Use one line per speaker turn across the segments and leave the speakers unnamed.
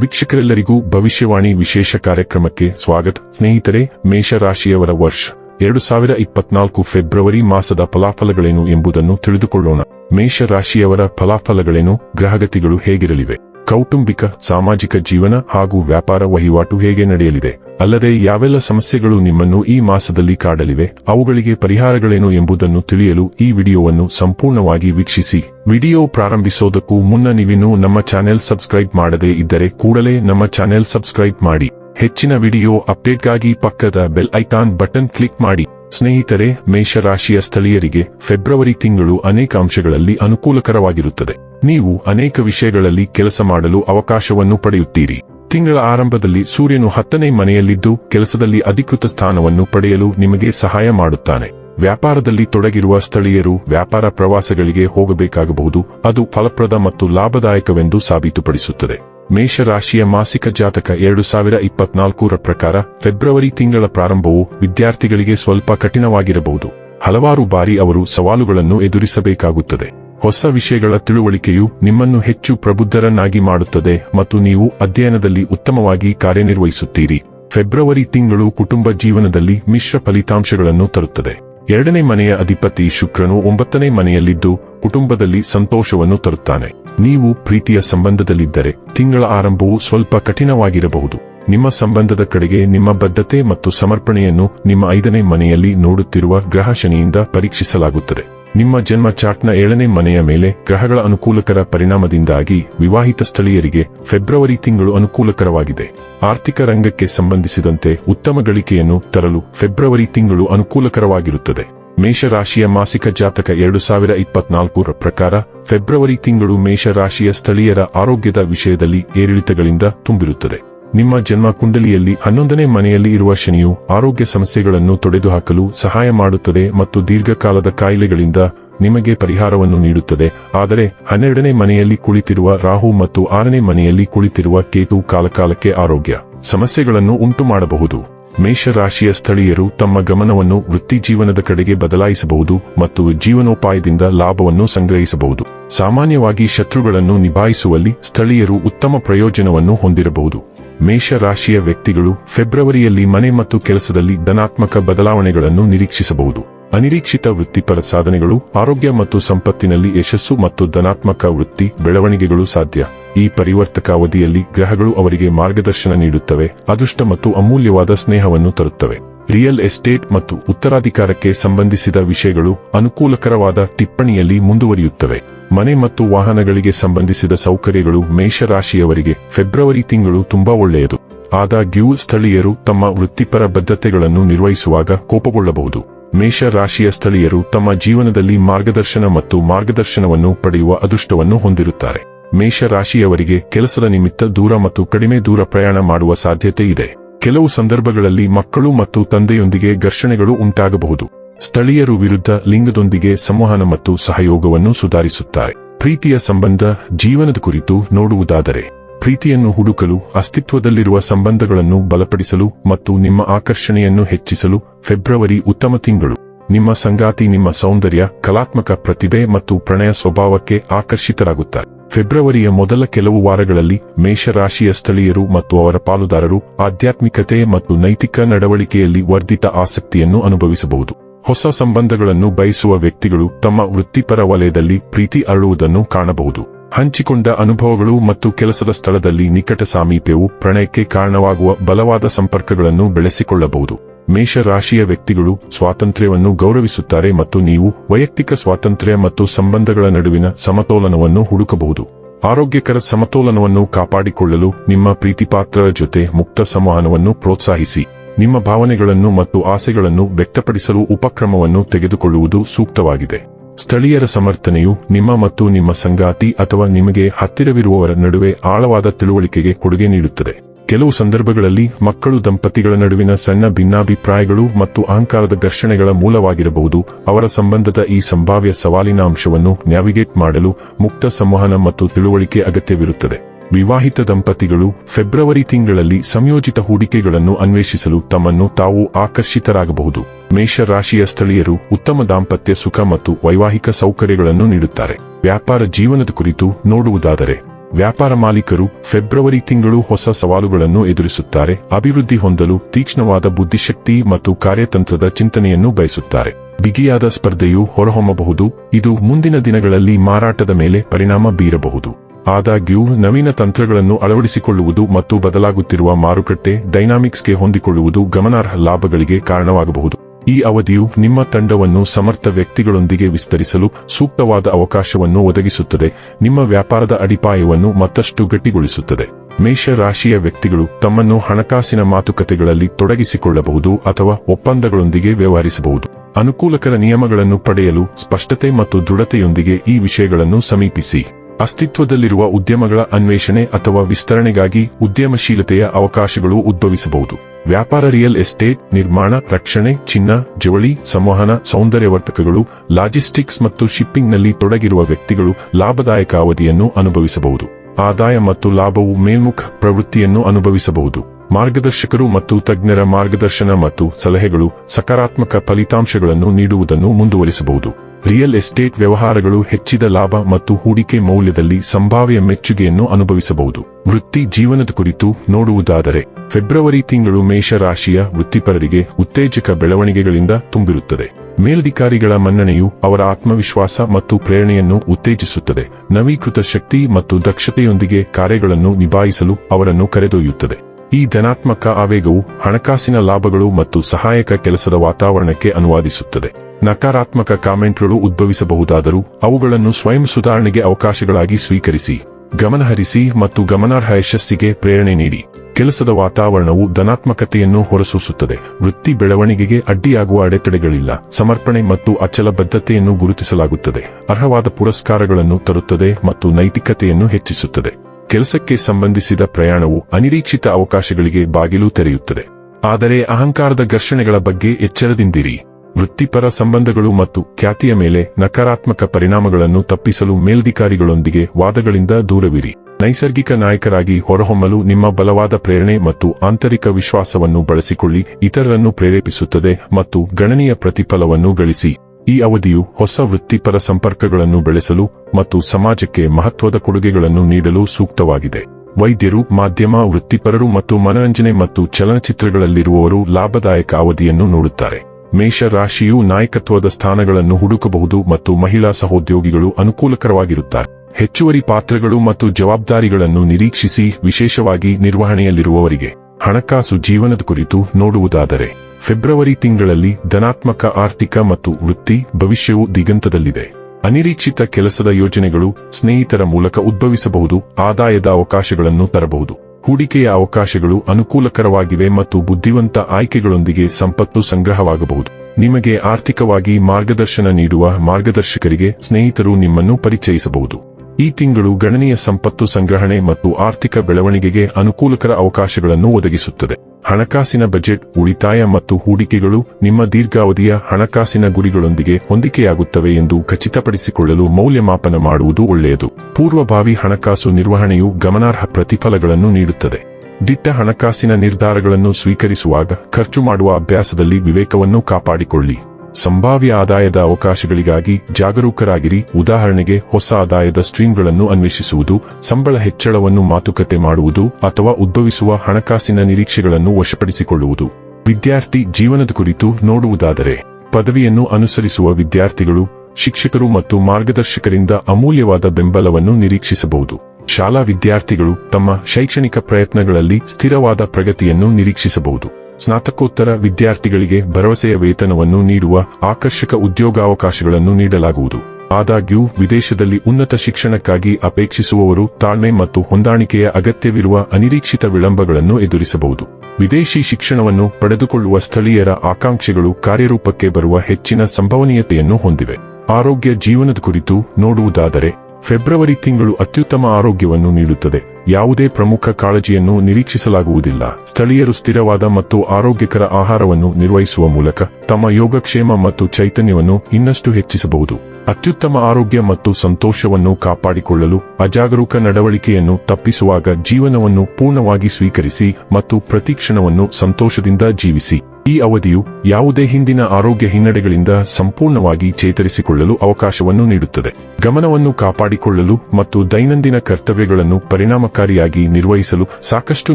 ವೀಕ್ಷಕರೆಲ್ಲರಿಗೂ ಭವಿಷ್ಯವಾಣಿ ವಿಶೇಷ ಕಾರ್ಯಕ್ರಮಕ್ಕೆ ಸ್ವಾಗತ. ಸ್ನೇಹಿತರೆ, ಮೇಷರಾಶಿಯವರ ವರ್ಷ ಎರಡು ಸಾವಿರ ಇಪ್ಪತ್ನಾಲ್ಕು ಫೆಬ್ರವರಿ ಮಾಸದ ಫಲಾಫಲಗಳೇನು ಎಂಬುದನ್ನು ತಿಳಿದುಕೊಳ್ಳೋಣ. ಮೇಷರಾಶಿಯವರ ಫಲಾಫಲಗಳೇನು, ಗ್ರಹಗತಿಗಳು ಹೇಗಿರಲಿವೆ? ಕೌಟುಂಬಿಕ, ಸಾಮಾಜಿಕ ಜೀವನ ಹಾಗೂ ವ್ಯಾಪಾರ ವಹಿವಾಟು ಹೇಗೆ ನಡೆಯಲಿದೆ? ಅಲ್ಲದೆ ಯಾವೆಲ್ಲ ಸಮಸ್ಯೆಗಳು ನಿಮ್ಮನ್ನು ಈ ಮಾಸದಲ್ಲಿ ಕಾಡಲಿವೆ? ಅವುಗಳಿಗೆ ಪರಿಹಾರಗಳೇನು ಎಂಬುದನ್ನು ತಿಳಿಯಲು ಈ ವಿಡಿಯೋವನ್ನು ಸಂಪೂರ್ಣವಾಗಿ ವೀಕ್ಷಿಸಿ. ವಿಡಿಯೋ ಪ್ರಾರಂಭಿಸೋದಕ್ಕೂ ಮುನ್ನ ನೀವಿನ್ನೂ ನಮ್ಮ ಚಾನೆಲ್ ಸಬ್ಸ್ಕ್ರೈಬ್ ಮಾಡದೇ ಇದ್ದರೆ ಕೂಡಲೇ ನಮ್ಮ ಚಾನೆಲ್ ಸಬ್ಸ್ಕ್ರೈಬ್ ಮಾಡಿ. ಹೆಚ್ಚಿನ ವಿಡಿಯೋ ಅಪ್ಡೇಟ್ಗಾಗಿ ಪಕ್ಕದ ಬೆಲ್ ಐಕಾನ್ ಬಟನ್ ಕ್ಲಿಕ್ ಮಾಡಿ. ಸ್ನೇಹಿತರೆ, ಮೇಷರಾಶಿಯ ಸ್ಥಳೀಯರಿಗೆ ಫೆಬ್ರವರಿ ತಿಂಗಳು ಅನೇಕ ಅಂಶಗಳಲ್ಲಿ ಅನುಕೂಲಕರವಾಗಿರುತ್ತದೆ. ನೀವು ಅನೇಕ ವಿಷಯಗಳಲ್ಲಿ ಕೆಲಸ ಮಾಡಲು ಅವಕಾಶವನ್ನು ಪಡೆಯುತ್ತೀರಿ. ತಿಂಗಳ ಆರಂಭದಲ್ಲಿ ಸೂರ್ಯನು ಹತ್ತನೇ ಮನೆಯಲ್ಲಿದ್ದು ಕೆಲಸದಲ್ಲಿ ಅಧಿಕೃತ ಸ್ಥಾನವನ್ನು ಪಡೆಯಲು ನಿಮಗೆ ಸಹಾಯ ಮಾಡುತ್ತಾನೆ. ವ್ಯಾಪಾರದಲ್ಲಿ ತೊಡಗಿರುವ ಸ್ಥಳೀಯರು ವ್ಯಾಪಾರ ಪ್ರವಾಸಗಳಿಗೆ ಹೋಗಬೇಕಾಗಬಹುದು, ಅದು ಫಲಪ್ರದ ಮತ್ತು ಲಾಭದಾಯಕವೆಂದು ಸಾಬೀತುಪಡಿಸುತ್ತದೆ. ಮೇಷರಾಶಿಯ ಮಾಸಿಕ ಜಾತಕ ಎರಡು ಸಾವಿರ ಇಪ್ಪತ್ನಾಲ್ಕರ ಪ್ರಕಾರ ಫೆಬ್ರವರಿ ತಿಂಗಳ ಪ್ರಾರಂಭವು ವಿದ್ಯಾರ್ಥಿಗಳಿಗೆ ಸ್ವಲ್ಪ ಕಠಿಣವಾಗಿರಬಹುದು. ಹಲವಾರು ಬಾರಿ ಅವರು ಸವಾಲುಗಳನ್ನು ಎದುರಿಸಬೇಕಾಗುತ್ತದೆ. ಹೊಸ ವಿಷಯಗಳ ತಿಳುವಳಿಕೆಯು ನಿಮ್ಮನ್ನು ಹೆಚ್ಚು ಪ್ರಬುದ್ಧರನ್ನಾಗಿ ಮಾಡುತ್ತದೆ ಮತ್ತು ನೀವು ಅಧ್ಯಯನದಲ್ಲಿ ಉತ್ತಮವಾಗಿ ಕಾರ್ಯನಿರ್ವಹಿಸುತ್ತೀರಿ. ಫೆಬ್ರವರಿ ತಿಂಗಳು ಕುಟುಂಬ ಜೀವನದಲ್ಲಿ ಮಿಶ್ರ ಫಲಿತಾಂಶಗಳನ್ನು ತರುತ್ತದೆ. ಎರಡನೇ ಮನೆಯ ಅಧಿಪತಿ ಶುಕ್ರನು ಒಂಬತ್ತನೇ ಮನೆಯಲ್ಲಿದ್ದು ಕುಟುಂಬದಲ್ಲಿ ಸಂತೋಷವನ್ನು ತರುತ್ತಾನೆ. ನೀವು ಪ್ರೀತಿಯ ಸಂಬಂಧದಲ್ಲಿದ್ದರೆ ತಿಂಗಳ ಆರಂಭವು ಸ್ವಲ್ಪ ಕಠಿಣವಾಗಿರಬಹುದು. ನಿಮ್ಮ ಸಂಬಂಧದ ಕಡೆಗೆ ನಿಮ್ಮ ಬದ್ಧತೆ ಮತ್ತು ಸಮರ್ಪಣೆಯನ್ನು ನಿಮ್ಮ ಐದನೇ ಮನೆಯಲ್ಲಿ ನೋಡುತ್ತಿರುವ ಗ್ರಹ ಶನಿಯಿಂದ ಪರೀಕ್ಷಿಸಲಾಗುತ್ತದೆ. ನಿಮ್ಮ ಜನ್ಮ ಚಾರ್ಟ್ನ ಏಳನೇ ಮನೆಯ ಮೇಲೆ ಗ್ರಹಗಳ ಅನುಕೂಲಕರ ಪರಿಣಾಮದಿಂದಾಗಿ ವಿವಾಹಿತ ಸ್ಥಳೀಯರಿಗೆ ಫೆಬ್ರವರಿ ತಿಂಗಳು ಅನುಕೂಲಕರವಾಗಿದೆ. ಆರ್ಥಿಕ ರಂಗಕ್ಕೆ ಸಂಬಂಧಿಸಿದಂತೆ ಉತ್ತಮ ಗಳಿಕೆಯನ್ನು ತರಲು ಫೆಬ್ರವರಿ ತಿಂಗಳು ಅನುಕೂಲಕರವಾಗಿರುತ್ತದೆ. ಮೇಷರಾಶಿಯ ಮಾಸಿಕ ಜಾತಕ ಎರಡು ಸಾವಿರ ಇಪ್ಪತ್ನಾಲ್ಕರ ಪ್ರಕಾರ ಫೆಬ್ರವರಿ ತಿಂಗಳು ಮೇಷರಾಶಿಯ ಸ್ಥಳೀಯರ ಆರೋಗ್ಯದ ವಿಷಯದಲ್ಲಿ ಏರಿಳಿತಗಳಿಂದ ತುಂಬಿರುತ್ತದೆ. ನಿಮ್ಮ ಜನ್ಮ ಕುಂಡಲಿಯಲ್ಲಿ ಹನ್ನೊಂದನೇ ಮನೆಯಲ್ಲಿ ಇರುವ ಶನಿಯು ಆರೋಗ್ಯ ಸಮಸ್ಯೆಗಳನ್ನು ತೊಡೆದುಹಾಕಲು ಸಹಾಯ ಮಾಡುತ್ತದೆ ಮತ್ತು ದೀರ್ಘಕಾಲದ ಕಾಯಿಲೆಗಳಿಂದ ನಿಮಗೆ ಪರಿಹಾರವನ್ನು ನೀಡುತ್ತದೆ. ಆದರೆ ಹನ್ನೆರಡನೇ ಮನೆಯಲ್ಲಿ ಕುಳಿತಿರುವ ರಾಹು ಮತ್ತು ಆರನೇ ಮನೆಯಲ್ಲಿ ಕುಳಿತಿರುವ ಕೇತು ಕಾಲಕಾಲಕ್ಕೆ ಆರೋಗ್ಯ ಸಮಸ್ಯೆಗಳನ್ನು ಉಂಟು ಮಾಡಬಹುದು ಮೇಷರಾಶಿಯ ಸ್ಥಳೀಯರು ತಮ್ಮ ಗಮನವನ್ನು ವೃತ್ತಿ ಜೀವನದ ಕಡೆಗೆ ಬದಲಾಯಿಸಬಹುದು ಮತ್ತು ಜೀವನೋಪಾಯದಿಂದ ಲಾಭವನ್ನು ಸಂಗ್ರಹಿಸಬಹುದು. ಸಾಮಾನ್ಯವಾಗಿ ಶತ್ರುಗಳನ್ನು ನಿಭಾಯಿಸುವಲ್ಲಿ ಸ್ಥಳೀಯರು ಉತ್ತಮ ಪ್ರಯೋಜನವನ್ನು ಹೊಂದಿರಬಹುದು. ಮೇಷರಾಶಿಯ ವ್ಯಕ್ತಿಗಳು ಫೆಬ್ರವರಿಯಲ್ಲಿ ಮನೆ ಮತ್ತು ಕೆಲಸದಲ್ಲಿ ಧನಾತ್ಮಕ ಬದಲಾವಣೆಗಳನ್ನು ನಿರೀಕ್ಷಿಸಬಹುದು. ಅನಿರೀಕ್ಷಿತ ವೃತ್ತಿಪರ ಸಾಧನೆಗಳು, ಆರೋಗ್ಯ ಮತ್ತು ಸಂಪತ್ತಿನಲ್ಲಿ ಯಶಸ್ಸು ಮತ್ತು ಧನಾತ್ಮಕ ವೃತ್ತಿ ಬೆಳವಣಿಗೆಗಳು ಸಾಧ್ಯ. ಈ ಪರಿವರ್ತಕ ಅವಧಿಯಲ್ಲಿ ಗ್ರಹಗಳು ಅವರಿಗೆ ಮಾರ್ಗದರ್ಶನ ನೀಡುತ್ತವೆ, ಅದೃಷ್ಟ ಮತ್ತು ಅಮೂಲ್ಯವಾದ ಸ್ನೇಹವನ್ನು ತರುತ್ತವೆ. ರಿಯಲ್ ಎಸ್ಟೇಟ್ ಮತ್ತು ಉತ್ತರಾಧಿಕಾರಕ್ಕೆ ಸಂಬಂಧಿಸಿದ ವಿಷಯಗಳು ಅನುಕೂಲಕರವಾದ ಟಿಪ್ಪಣಿಯಲ್ಲಿ ಮುಂದುವರಿಯುತ್ತವೆ. ಮನೆ ಮತ್ತು ವಾಹನಗಳಿಗೆ ಸಂಬಂಧಿಸಿದ ಸೌಕರ್ಯಗಳು ಮೇಷರಾಶಿಯವರಿಗೆ ಫೆಬ್ರವರಿ ತಿಂಗಳು ತುಂಬಾ ಒಳ್ಳೆಯದು. ಆದಾಗ್ಯೂ, ಸ್ಥಳೀಯರು ತಮ್ಮ ವೃತ್ತಿಪರ ಬದ್ಧತೆಗಳನ್ನು ನಿರ್ವಹಿಸುವಾಗ ಕೋಪಗೊಳ್ಳಬಹುದು. ಮೇಷರಾಶಿಯ ಸ್ಥಳೀಯರು ತಮ್ಮ ಜೀವನದಲ್ಲಿ ಮಾರ್ಗದರ್ಶನ ಮತ್ತು ಮಾರ್ಗದರ್ಶನವನ್ನು ಪಡೆಯುವ ಅದೃಷ್ಟವನ್ನು ಹೊಂದಿರುತ್ತಾರೆ. ಮೇಷರಾಶಿಯವರಿಗೆ ಕೆಲಸದ ನಿಮಿತ್ತ ದೂರ ಮತ್ತು ಕಡಿಮೆ ದೂರ ಪ್ರಯಾಣ ಮಾಡುವ ಸಾಧ್ಯತೆ ಇದೆ. ಕೆಲವು ಸಂದರ್ಭಗಳಲ್ಲಿ ಮಕ್ಕಳು ಮತ್ತು ತಂದೆಯೊಂದಿಗೆ ಘರ್ಷಣೆಗಳು ಉಂಟಾಗಬಹುದು. ಸ್ಥಳೀಯರು ವಿರುದ್ಧ ಲಿಂಗದೊಂದಿಗೆ ಸಂವಹನ ಮತ್ತು ಸಹಯೋಗವನ್ನು ಸುಧಾರಿಸುತ್ತಾರೆ. ಪ್ರೀತಿಯ ಸಂಬಂಧ, ಜೀವನದ ಕುರಿತು ನೋಡುವುದಾದರೆ, ಪ್ರೀತಿಯನ್ನು ಹುಡುಕಲು, ಅಸ್ತಿತ್ವದಲ್ಲಿರುವ ಸಂಬಂಧಗಳನ್ನು ಬಲಪಡಿಸಲು ಮತ್ತು ನಿಮ್ಮ ಆಕರ್ಷಣೆಯನ್ನು ಹೆಚ್ಚಿಸಲು ಫೆಬ್ರವರಿ ಉತ್ತಮ ತಿಂಗಳು. ನಿಮ್ಮ ಸಂಗಾತಿ ನಿಮ್ಮ ಸೌಂದರ್ಯ, ಕಲಾತ್ಮಕ ಪ್ರತಿಭೆ ಮತ್ತು ಪ್ರಣಯ ಸ್ವಭಾವಕ್ಕೆ ಆಕರ್ಷಿತರಾಗುತ್ತಾರೆ. ಫೆಬ್ರವರಿಯ ಮೊದಲ ಕೆಲವು ವಾರಗಳಲ್ಲಿ ಮೇಷರಾಶಿಯ ಸ್ಥಳೀಯರು ಮತ್ತು ಅವರ ಪಾಲುದಾರರು ಆಧ್ಯಾತ್ಮಿಕತೆ ಮತ್ತು ನೈತಿಕ ನಡವಳಿಕೆಯಲ್ಲಿ ವರ್ಧಿತ ಆಸಕ್ತಿಯನ್ನು ಅನುಭವಿಸಬಹುದು. ಹೊಸ ಸಂಬಂಧಗಳನ್ನು ಬಯಸುವ ವ್ಯಕ್ತಿಗಳು ತಮ್ಮ ವೃತ್ತಿಪರ ವಲಯದಲ್ಲಿ ಪ್ರೀತಿ ಅರಳುವುದನ್ನು ಕಾಣಬಹುದು. ಹಂಚಿಕೊಂಡ ಅನುಭವಗಳು ಮತ್ತು ಕೆಲಸದ ಸ್ಥಳದಲ್ಲಿ ನಿಕಟ ಸಾಮೀಪ್ಯವು ಪ್ರಣಯಕ್ಕೆ ಕಾರಣವಾಗುವ ಬಲವಾದ ಸಂಪರ್ಕಗಳನ್ನು ಬೆಳೆಸಿಕೊಳ್ಳಬಹುದು. ಮೇಷರಾಶಿಯ ವ್ಯಕ್ತಿಗಳು ಸ್ವಾತಂತ್ರ್ಯವನ್ನು ಗೌರವಿಸುತ್ತಾರೆ ಮತ್ತು ನೀವು ವೈಯಕ್ತಿಕ ಸ್ವಾತಂತ್ರ್ಯ ಮತ್ತು ಸಂಬಂಧಗಳ ನಡುವಿನ ಸಮತೋಲನವನ್ನು ಹುಡುಕಬಹುದು. ಆರೋಗ್ಯಕರ ಸಮತೋಲನವನ್ನು ಕಾಪಾಡಿಕೊಳ್ಳಲು ನಿಮ್ಮ ಪ್ರೀತಿಪಾತ್ರರ ಜೊತೆ ಮುಕ್ತ ಸಂವಹನವನ್ನು ಪ್ರೋತ್ಸಾಹಿಸಿ. ನಿಮ್ಮ ಭಾವನೆಗಳನ್ನು ಮತ್ತು ಆಸೆಗಳನ್ನು ವ್ಯಕ್ತಪಡಿಸಲು ಉಪಕ್ರಮವನ್ನು ತೆಗೆದುಕೊಳ್ಳುವುದು ಸೂಕ್ತವಾಗಿದೆ. ಸ್ಥಳೀಯರ ಸಮರ್ಥನೆಯು ನಿಮ್ಮ ಮತ್ತು ನಿಮ್ಮ ಸಂಗಾತಿ ಅಥವಾ ನಿಮಗೆ ಹತ್ತಿರವಿರುವವರ ನಡುವೆ ಆಳವಾದ ತಿಳುವಳಿಕೆಗೆ ಕೊಡುಗೆ ನೀಡುತ್ತದೆ. ಕೆಲವು ಸಂದರ್ಭಗಳಲ್ಲಿ ಮಕ್ಕಳು ದಂಪತಿಗಳ ನಡುವಿನ ಸಣ್ಣ ಭಿನ್ನಾಭಿಪ್ರಾಯಗಳು ಮತ್ತು ಅಹಂಕಾರದ ಘರ್ಷಣೆಗಳ ಮೂಲವಾಗಿರಬಹುದು. ಅವರ ಸಂಬಂಧದ ಈ ಸಂಭಾವ್ಯ ಸವಾಲಿನ ಅಂಶವನ್ನು ನ್ಯಾವಿಗೇಟ್ ಮಾಡಲು ಮುಕ್ತ ಸಂವಹನ ಮತ್ತು ತಿಳುವಳಿಕೆ ಅಗತ್ಯವಿರುತ್ತದೆ. ವಿವಾಹಿತ ದಂಪತಿಗಳು ಫೆಬ್ರವರಿ ತಿಂಗಳಲ್ಲಿ ಸಂಯೋಜಿತ ಹೂಡಿಕೆಗಳನ್ನು ಅನ್ವೇಷಿಸಲು ತಮ್ಮನ್ನು ತಾವು ಆಕರ್ಷಿತರಾಗಬಹುದು. ಮೇಷರಾಶಿಯ ಸ್ಥಳೀಯರು ಉತ್ತಮ ದಾಂಪತ್ಯ ಸುಖ ಮತ್ತು ವೈವಾಹಿಕ ಸೌಕರ್ಯಗಳನ್ನು ನೀಡುತ್ತಾರೆ. ವ್ಯಾಪಾರ ಜೀವನದ ಕುರಿತು ನೋಡುವುದಾದರೆ, ವ್ಯಾಪಾರ ಮಾಲೀಕರು ಫೆಬ್ರವರಿ ತಿಂಗಳು ಹೊಸ ಸವಾಲುಗಳನ್ನು ಎದುರಿಸುತ್ತಾರೆ, ಅಭಿವೃದ್ಧಿ ಹೊಂದಲು ತೀಕ್ಷ್ಣವಾದ ಬುದ್ಧಿಶಕ್ತಿ ಮತ್ತು ಕಾರ್ಯತಂತ್ರದ ಚಿಂತನೆಯನ್ನು ಬಯಸುತ್ತಾರೆ. ಬಿಗಿಯಾದ ಸ್ಪರ್ಧೆಯು ಹೊರಹೊಮ್ಮಬಹುದು, ಇದು ಮುಂದಿನ ದಿನಗಳಲ್ಲಿ ಮಾರಾಟದ ಮೇಲೆ ಪರಿಣಾಮ ಬೀರಬಹುದು. ಆದಾಗ್ಯೂ, ನವೀನ ತಂತ್ರಗಳನ್ನು ಅಳವಡಿಸಿಕೊಳ್ಳುವುದು ಮತ್ತು ಬದಲಾಗುತ್ತಿರುವ ಮಾರುಕಟ್ಟೆ ಡೈನಾಮಿಕ್ಸ್ಗೆ ಹೊಂದಿಕೊಳ್ಳುವುದು ಗಮನಾರ್ಹ ಲಾಭಗಳಿಗೆ ಕಾರಣವಾಗಬಹುದು. ಈ ಅವಧಿಯು ನಿಮ್ಮ ತಂಡವನ್ನು ಸಮರ್ಥ ವ್ಯಕ್ತಿಗಳೊಂದಿಗೆ ವಿಸ್ತರಿಸಲು ಸೂಕ್ತವಾದ ಅವಕಾಶವನ್ನು ಒದಗಿಸುತ್ತದೆ. ನಿಮ್ಮ ವ್ಯಾಪಾರದ ಅಡಿಪಾಯವನ್ನು ಮತ್ತಷ್ಟು ಗಟ್ಟಿಗೊಳಿಸುತ್ತದೆ. ಮೇಷ ರಾಶಿಯ ವ್ಯಕ್ತಿಗಳು ತಮ್ಮನ್ನು ಹಣಕಾಸಿನ ಮಾತುಕತೆಗಳಲ್ಲಿ ತೊಡಗಿಸಿಕೊಳ್ಳಬಹುದು ಅಥವಾ ಒಪ್ಪಂದಗಳೊಂದಿಗೆ ವ್ಯವಹರಿಸಬಹುದು. ಅನುಕೂಲಕರ ನಿಯಮಗಳನ್ನು ಪಡೆಯಲು ಸ್ಪಷ್ಟತೆ ಮತ್ತು ದೃಢತೆಯೊಂದಿಗೆ ಈ ವಿಷಯಗಳನ್ನು ಸಮೀಪಿಸಿ. ಅಸ್ತಿತ್ವದಲ್ಲಿರುವ ಉದ್ಯಮಗಳ ಅನ್ವೇಷಣೆ ಅಥವಾ ವಿಸ್ತರಣೆಗಾಗಿ ಉದ್ಯಮಶೀಲತೆಯ ಅವಕಾಶಗಳು ಉದ್ಭವಿಸಬಹುದು. ವ್ಯಾಪಾರ ರಿಯಲ್ ಎಸ್ಟೇಟ್, ನಿರ್ಮಾಣ, ರಕ್ಷಣೆ, ಚಿನ್ನ, ಜವಳಿ, ಸಂವಹನ ಸೌಂದರ್ಯವರ್ತಕಗಳು ಲಾಜಿಸ್ಟಿಕ್ಸ್ ಮತ್ತು ಶಿಪ್ಪಿಂಗ್ನಲ್ಲಿ ತೊಡಗಿರುವ ವ್ಯಕ್ತಿಗಳು ಲಾಭದಾಯಕ ಅವಧಿಯನ್ನು ಅನುಭವಿಸಬಹುದು. ಆದಾಯ ಮತ್ತು ಲಾಭವು ಮೇಲ್ಮುಖ ಪ್ರವೃತ್ತಿಯನ್ನು ಅನುಭವಿಸಬಹುದು. ಮಾರ್ಗದರ್ಶಕರು ಮತ್ತು ತಜ್ಞರ ಮಾರ್ಗದರ್ಶನ ಮತ್ತು ಸಲಹೆಗಳು ಸಕಾರಾತ್ಮಕ ಫಲಿತಾಂಶಗಳನ್ನು ನೀಡುವುದನ್ನು ಮುಂದುವರಿಸಬಹುದು. ರಿಯಲ್ ಎಸ್ಟೇಟ್ ವ್ಯವಹಾರಗಳು ಹೆಚ್ಚಿದ ಲಾಭ ಮತ್ತು ಹೂಡಿಕೆ ಮೌಲ್ಯದಲ್ಲಿ ಸಂಭಾವ್ಯ ಮೆಚ್ಚುಗೆಯನ್ನು ಅನುಭವಿಸಬಹುದು. ವೃತ್ತಿ ಜೀವನದ ಕುರಿತು ನೋಡುವುದಾದರೆ, ಫೆಬ್ರವರಿ ತಿಂಗಳು ಮೇಷರಾಶಿಯ ವೃತ್ತಿಪರರಿಗೆ ಉತ್ತೇಜಕ ಬೆಳವಣಿಗೆಗಳಿಂದ ತುಂಬಿರುತ್ತದೆ. ಮೇಲಧಿಕಾರಿಗಳ ಮನ್ನಣೆಯು ಅವರ ಆತ್ಮವಿಶ್ವಾಸ ಮತ್ತು ಪ್ರೇರಣೆಯನ್ನು ಉತ್ತೇಜಿಸುತ್ತದೆ. ನವೀಕೃತ ಶಕ್ತಿ ಮತ್ತು ದಕ್ಷತೆಯೊಂದಿಗೆ ಕಾರ್ಯಗಳನ್ನು ನಿಭಾಯಿಸಲು ಅವರನ್ನು ಕರೆದೊಯ್ಯುತ್ತದೆ. ಈ ಧನಾತ್ಮಕ ಆವೇಗವು ಹಣಕಾಸಿನ ಲಾಭಗಳು ಮತ್ತು ಸಹಾಯಕ ಕೆಲಸದ ವಾತಾವರಣಕ್ಕೆ ಅನುವಾದಿಸುತ್ತದೆ. ನಕಾರಾತ್ಮಕ ಕಾಮೆಂಟ್ಗಳು ಉದ್ಭವಿಸಬಹುದಾದರೂ ಅವುಗಳನ್ನು ಸ್ವಯಂ ಸುಧಾರಣೆಗೆ ಅವಕಾಶಗಳಾಗಿ ಸ್ವೀಕರಿಸಿ, ಗಮನಹರಿಸಿ ಮತ್ತು ಗಮನಾರ್ಹ ಯಶಸ್ಸಿಗೆ ಪ್ರೇರಣೆ ನೀಡಿ. ಕೆಲಸದ ವಾತಾವರಣವು ಧನಾತ್ಮಕತೆಯನ್ನು ಹೊರಸೂಸುತ್ತದೆ. ವೃತ್ತಿ ಬೆಳವಣಿಗೆಗೆ ಅಡ್ಡಿಯಾಗುವ ಅಡೆತಡೆಗಳಿಲ್ಲ. ಸಮರ್ಪಣೆ ಮತ್ತು ಅಚಲ ಬದ್ಧತೆಯನ್ನು ಗುರುತಿಸಲಾಗುತ್ತದೆ. ಅರ್ಹವಾದ ಪುರಸ್ಕಾರಗಳನ್ನು ತರುತ್ತದೆ ಮತ್ತು ನೈತಿಕತೆಯನ್ನು ಹೆಚ್ಚಿಸುತ್ತದೆ. ಕೆಲಸಕ್ಕೆ ಸಂಬಂಧಿಸಿದ ಪ್ರಯಾಣವು ಅನಿರೀಕ್ಷಿತ ಅವಕಾಶಗಳಿಗೆ ಬಾಗಿಲು ತೆರೆಯುತ್ತದೆ. ಆದರೆ ಅಹಂಕಾರದ ಘರ್ಷಣೆಗಳ ಬಗ್ಗೆ ಎಚ್ಚರದಿಂದಿರಿ. ವೃತ್ತಿಪರ ಸಂಬಂಧಗಳು ಮತ್ತು ಖ್ಯಾತಿಯ ಮೇಲೆ ನಕಾರಾತ್ಮಕ ಪರಿಣಾಮಗಳನ್ನು ತಪ್ಪಿಸಲು ಮೇಲ್ಧಿಕಾರಿಗಳೊಂದಿಗೆ ವಾದಗಳಿಂದ ದೂರವಿರಿ. ನೈಸರ್ಗಿಕ ನಾಯಕರಾಗಿ ಹೊರಹೊಮ್ಮಲು ನಿಮ್ಮ ಬಲವಾದ ಪ್ರೇರಣೆ ಮತ್ತು ಆಂತರಿಕ ವಿಶ್ವಾಸವನ್ನು ಬಳಸಿಕೊಳ್ಳಿ. ಇತರರನ್ನು ಪ್ರೇರೇಪಿಸುತ್ತದೆ ಮತ್ತು ಗಣನೀಯ ಪ್ರತಿಫಲವನ್ನು ಗಳಿಸಿ. ಈ ಅವಧಿಯು ಹೊಸ ವೃತ್ತಿಪರ ಸಂಪರ್ಕಗಳನ್ನು ಬೆಳೆಸಲು ಮತ್ತು ಸಮಾಜಕ್ಕೆ ಮಹತ್ವದ ಕೊಡುಗೆಗಳನ್ನು ನೀಡಲು ಸೂಕ್ತವಾಗಿದೆ. ವೈದ್ಯರು, ಮಾಧ್ಯಮ, ವೃತ್ತಿಪರರು ಮತ್ತು ಮನರಂಜನೆ ಮತ್ತು ಚಲನಚಿತ್ರಗಳಲ್ಲಿರುವವರು ಲಾಭದಾಯಕ ಅವಧಿಯನ್ನು ನೋಡುತ್ತಾರೆ. ಮೇಷ ರಾಶಿಯು ನಾಯಕತ್ವದ ಸ್ಥಾನಗಳನ್ನು ಹುಡುಕಬಹುದು ಮತ್ತು ಮಹಿಳಾ ಸಹೋದ್ಯೋಗಿಗಳು ಅನುಕೂಲಕರವಾಗಿರುತ್ತಾರೆ. ಹೆಚ್ಚುವರಿ ಪಾತ್ರಗಳು ಮತ್ತು ಜವಾಬ್ದಾರಿಗಳನ್ನು ನಿರೀಕ್ಷಿಸಿ ವಿಶೇಷವಾಗಿ ನಿರ್ವಹಣೆಯಲ್ಲಿರುವವರಿಗೆ ಹಣಕಾಸು ಜೀವನದ ಕುರಿತು ನೋಡುವುದಾದರೆ ಫೆಬ್ರವರಿ ತಿಂಗಳಲ್ಲಿ ಧನಾತ್ಮಕ ಆರ್ಥಿಕ ಮತ್ತು ವೃತ್ತಿ ಭವಿಷ್ಯವು ದಿಗಂತದಲ್ಲಿದೆ. ಅನಿರೀಕ್ಷಿತ ಕೆಲಸದ ಯೋಜನೆಗಳು ಸ್ನೇಹಿತರ ಮೂಲಕ ಉದ್ಭವಿಸಬಹುದು, ಆದಾಯದ ಅವಕಾಶಗಳನ್ನು ತರಬಹುದು. ಹೂಡಿಕೆಯ ಅವಕಾಶಗಳು ಅನುಕೂಲಕರವಾಗಿವೆ ಮತ್ತು ಬುದ್ಧಿವಂತ ಆಯ್ಕೆಗಳೊಂದಿಗೆ ಸಂಪತ್ತು ಸಂಗ್ರಹವಾಗಬಹುದು. ನಿಮಗೆ ಆರ್ಥಿಕವಾಗಿ ಮಾರ್ಗದರ್ಶನ ನೀಡುವ ಮಾರ್ಗದರ್ಶಕರಿಗೆ ಸ್ನೇಹಿತರು ನಿಮ್ಮನ್ನು ಪರಿಚಯಿಸಬಹುದು. ಈ ತಿಂಗಳು ಗಣನೀಯ ಸಂಪತ್ತು ಸಂಗ್ರಹಣೆ ಮತ್ತು ಆರ್ಥಿಕ ಬೆಳವಣಿಗೆಗೆ ಅನುಕೂಲಕರ ಅವಕಾಶಗಳನ್ನು ಒದಗಿಸುತ್ತದೆ. ಹಣಕಾಸಿನ ಬಜೆಟ್, ಉಳಿತಾಯ ಮತ್ತು ಹೂಡಿಕೆಗಳು ನಿಮ್ಮ ದೀರ್ಘಾವಧಿಯ ಹಣಕಾಸಿನ ಗುರಿಗಳೊಂದಿಗೆ ಹೊಂದಿಕೆಯಾಗುತ್ತವೆ ಎಂದು ಖಚಿತಪಡಿಸಿಕೊಳ್ಳಲು ಮೌಲ್ಯಮಾಪನ ಮಾಡುವುದು ಒಳ್ಳೆಯದು. ಪೂರ್ವಭಾವಿ ಹಣಕಾಸು ನಿರ್ವಹಣೆಯು ಗಮನಾರ್ಹ ಪ್ರತಿಫಲಗಳನ್ನು ನೀಡುತ್ತದೆ. ದಿಟ್ಟ ಹಣಕಾಸಿನ ನಿರ್ಧಾರಗಳನ್ನು ಸ್ವೀಕರಿಸುವಾಗ ಖರ್ಚು ಮಾಡುವ ಅಭ್ಯಾಸದಲ್ಲಿ ವಿವೇಕವನ್ನು ಕಾಪಾಡಿಕೊಳ್ಳಿ. ಸಂಭಾವ್ಯ ಆದಾಯದ ಅವಕಾಶಗಳಿಗಾಗಿ ಜಾಗರೂಕರಾಗಿರಿ. ಉದಾಹರಣೆಗೆ, ಹೊಸ ಆದಾಯದ ಸ್ಟ್ರೀಮ್ಗಳನ್ನು ಅನ್ವೇಷಿಸುವುದು, ಸಂಬಳ ಹೆಚ್ಚಳವನ್ನು ಮಾತುಕತೆ ಮಾಡುವುದು, ಅಥವಾ ಉದ್ಭವಿಸುವ ಹಣಕಾಸಿನ ನಿರೀಕ್ಷೆಗಳನ್ನು ವಶಪಡಿಸಿಕೊಳ್ಳುವುದು. ವಿದ್ಯಾರ್ಥಿ ಜೀವನದ ಕುರಿತು ನೋಡುವುದಾದರೆ, ಪದವಿಯನ್ನು ಅನುಸರಿಸುವ ವಿದ್ಯಾರ್ಥಿಗಳು, ಶಿಕ್ಷಕರು ಮತ್ತು ಮಾರ್ಗದರ್ಶಕರಿಂದ ಅಮೂಲ್ಯವಾದ ಬೆಂಬಲವನ್ನು ನಿರೀಕ್ಷಿಸಬಹುದು. ಶಾಲಾ ವಿದ್ಯಾರ್ಥಿಗಳು ತಮ್ಮ ಶೈಕ್ಷಣಿಕ ಪ್ರಯತ್ನಗಳಲ್ಲಿ ಸ್ಥಿರವಾದ ಪ್ರಗತಿಯನ್ನು ನಿರೀಕ್ಷಿಸಬಹುದು. ಸ್ನಾತಕೋತ್ತರ ವಿದ್ಯಾರ್ಥಿಗಳಿಗೆ ಭರವಸೆಯ ವೇತನವನ್ನು ನೀಡುವ ಆಕರ್ಷಕ ಉದ್ಯೋಗಾವಕಾಶಗಳನ್ನು ನೀಡಲಾಗುವುದು. ಆದಾಗ್ಯೂ, ವಿದೇಶದಲ್ಲಿ ಉನ್ನತ ಶಿಕ್ಷಣಕ್ಕಾಗಿ ಅಪೇಕ್ಷಿಸುವವರು ತಾಳ್ಮೆ ಮತ್ತು ಹೊಂದಾಣಿಕೆಯ ಅಗತ್ಯವಿರುವ ಅನಿರೀಕ್ಷಿತ ವಿಳಂಬಗಳನ್ನು ಎದುರಿಸಬಹುದು. ವಿದೇಶಿ ಶಿಕ್ಷಣವನ್ನು ಪಡೆದುಕೊಳ್ಳುವ ಸ್ಥಳೀಯರ ಆಕಾಂಕ್ಷೆಗಳು ಕಾರ್ಯರೂಪಕ್ಕೆ ಬರುವ ಹೆಚ್ಚಿನ ಸಂಭವನೀಯತೆಯನ್ನು ಹೊಂದಿವೆ. ಆರೋಗ್ಯ ಜೀವನದ ಕುರಿತು ನೋಡುವುದಾದರೆ, ಫೆಬ್ರವರಿ ತಿಂಗಳು ಅತ್ಯುತ್ತಮ ಆರೋಗ್ಯವನ್ನು ನೀಡುತ್ತದೆ. ಯಾವುದೇ ಪ್ರಮುಖ ಕಾಳಜಿಯನ್ನು ನಿರೀಕ್ಷಿಸಲಾಗುವುದಿಲ್ಲ. ಸ್ಥಳೀಯರು ಸ್ಥಿರವಾದ ಮತ್ತು ಆರೋಗ್ಯಕರ ಆಹಾರವನ್ನು ನಿರ್ವಹಿಸುವ ಮೂಲಕ ತಮ್ಮ ಯೋಗಕ್ಷೇಮ ಮತ್ತು ಚೈತನ್ಯವನ್ನು ಇನ್ನಷ್ಟು ಹೆಚ್ಚಿಸಬಹುದು. ಅತ್ಯುತ್ತಮ ಆರೋಗ್ಯ ಮತ್ತು ಸಂತೋಷವನ್ನು ಕಾಪಾಡಿಕೊಳ್ಳಲು ಅಜಾಗರೂಕ ನಡವಳಿಕೆಯನ್ನು ತಪ್ಪಿಸುವಾಗ ಜೀವನವನ್ನು ಪೂರ್ಣವಾಗಿ ಸ್ವೀಕರಿಸಿ ಮತ್ತು ಪ್ರತಿಕ್ಷಣವನ್ನು ಸಂತೋಷದಿಂದ ಜೀವಿಸಿ. ಈ ಅವಧಿಯು ಯಾವುದೇ ಹಿಂದಿನ ಆರೋಗ್ಯ ಹಿನ್ನಡೆಗಳಿಂದ ಸಂಪೂರ್ಣವಾಗಿ ಚೇತರಿಸಿಕೊಳ್ಳಲು ಅವಕಾಶವನ್ನು ನೀಡುತ್ತದೆ. ಗಮನವನ್ನು ಕಾಪಾಡಿಕೊಳ್ಳಲು ಮತ್ತು ದೈನಂದಿನ ಕರ್ತವ್ಯಗಳನ್ನು ಪರಿಣಾಮಕಾರಿಯಾಗಿ ನಿರ್ವಹಿಸಲು ಸಾಕಷ್ಟು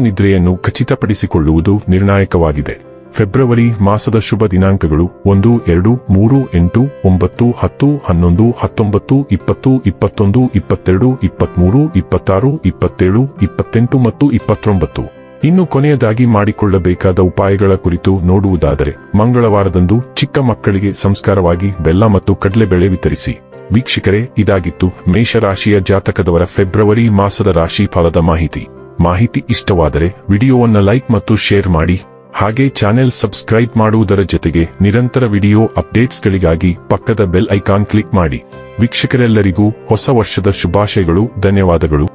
ನಿದ್ರೆಯನ್ನು ಖಚಿತಪಡಿಸಿಕೊಳ್ಳುವುದು ನಿರ್ಣಾಯಕವಾಗಿದೆ. ಫೆಬ್ರವರಿ ಮಾಸದ ಶುಭ ದಿನಾಂಕಗಳು ಒಂದು, ಎರಡು, ಮೂರು, ಎಂಟು, ಒಂಬತ್ತು, ಹತ್ತು, ಹನ್ನೊಂದು, ಹತ್ತೊಂಬತ್ತು, ಇಪ್ಪತ್ತು, ಇಪ್ಪತ್ತೊಂದು, ಇಪ್ಪತ್ತೆರಡು, ಇಪ್ಪತ್ಮೂರು, ಇಪ್ಪತ್ತಾರು, ಇಪ್ಪತ್ತೇಳು, ಇಪ್ಪತ್ತೆಂಟು ಮತ್ತು ಇಪ್ಪತ್ತೊಂಬತ್ತು. ಇನ್ನು ಕೊನೆಯದಾಗಿ ಮಾಡಿಕೊಳ್ಳಬೇಕಾದ ಉಪಾಯಗಳ ಕುರಿತು ನೋಡುವುದಾದರೆ, ಮಂಗಳವಾರದಂದು ಚಿಕ್ಕ ಮಕ್ಕಳಿಗೆ ಸಂಸ್ಕಾರವಾಗಿ ಬೆಲ್ಲ ಮತ್ತು ಕಡಲೆಬೇಳೆ ವಿತರಿಸಿ. ವೀಕ್ಷಕರೇ, ಇದಾಗಿತ್ತು ಮೇಷರಾಶಿಯ ಜಾತಕದವರ ಫೆಬ್ರವರಿ ಮಾಸದ ರಾಶಿ ಫಲದ ಮಾಹಿತಿ. ಮಾಹಿತಿ ಇಷ್ಟವಾದರೆ ವಿಡಿಯೋವನ್ನು ಲೈಕ್ ಮತ್ತು ಶೇರ್ ಮಾಡಿ. ಹಾಗೆ ಚಾನೆಲ್ ಸಬ್ಸ್ಕ್ರೈಬ್ ಮಾಡುವುದರ ಜೊತೆಗೆ ನಿರಂತರ ವಿಡಿಯೋ ಅಪ್ಡೇಟ್ಸ್ಗಳಿಗಾಗಿ ಪಕ್ಕದ ಬೆಲ್ ಐಕಾನ್ ಕ್ಲಿಕ್ ಮಾಡಿ. ವೀಕ್ಷಕರೆಲ್ಲರಿಗೂ ಹೊಸ ವರ್ಷದ ಶುಭಾಶಯಗಳು, ಧನ್ಯವಾದಗಳು.